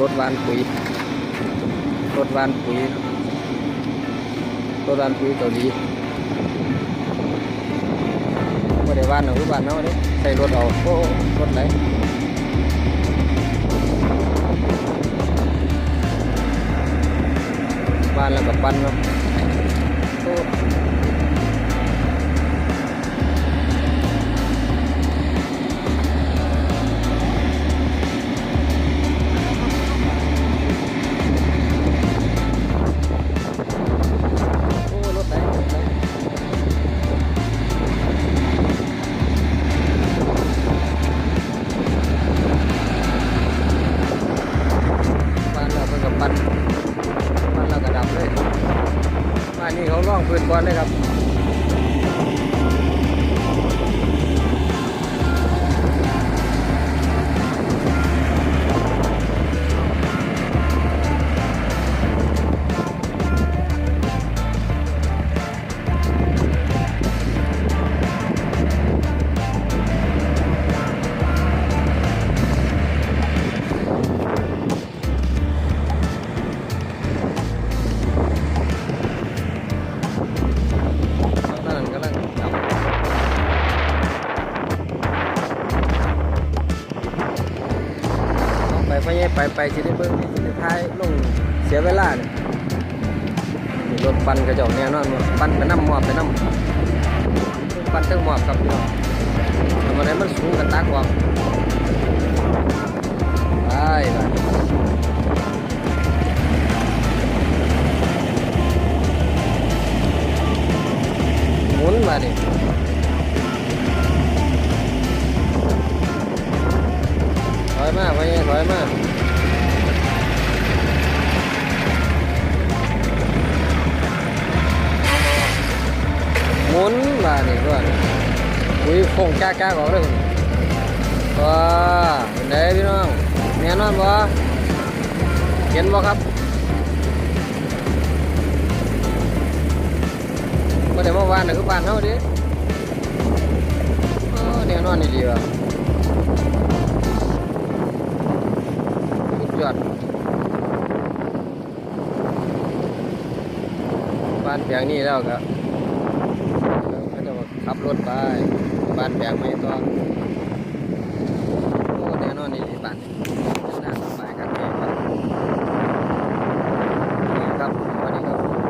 รถวานปุ๋ยรถวานปุ๋ยรถวานปุ๋ยเกาหลีไม่ได้วานหรอกบ้านเนาะนี่ใส่รถเอาโอ้รถไหนวานแล้วกับปั้นเนาะ พื้นบอลเลยครับ ไปไปไงไปไปสิได้เบิ่งสิได้ท้ายลงเสียเวลาเนี่ยรถปั่นกระจอกแน่นอนปั่นไปน้ำหมอบไปน้ำปั่นทั้งหมอบครับพี่น้องทำอะไรมันสูงกันตากว่าไปไปหมุนมาดิ มาไปไงถอยมาหมุนมาดิก่อนอุ้ยโค้งจ้าจ้าๆออกเลยว้าเป็นไงพี่น้องแน่นอนบ่เห็นบ่ครับบ่ได้มาวานน่ะคือบ้านเฮาเดิเออแน่นอนนี่ดีว่ะ บ้านแปลงนี้แล้วก็ก็จะมาขับรถไปบ้านแปลงไม่ต้อโอ้แน่นอนนี่บ้านน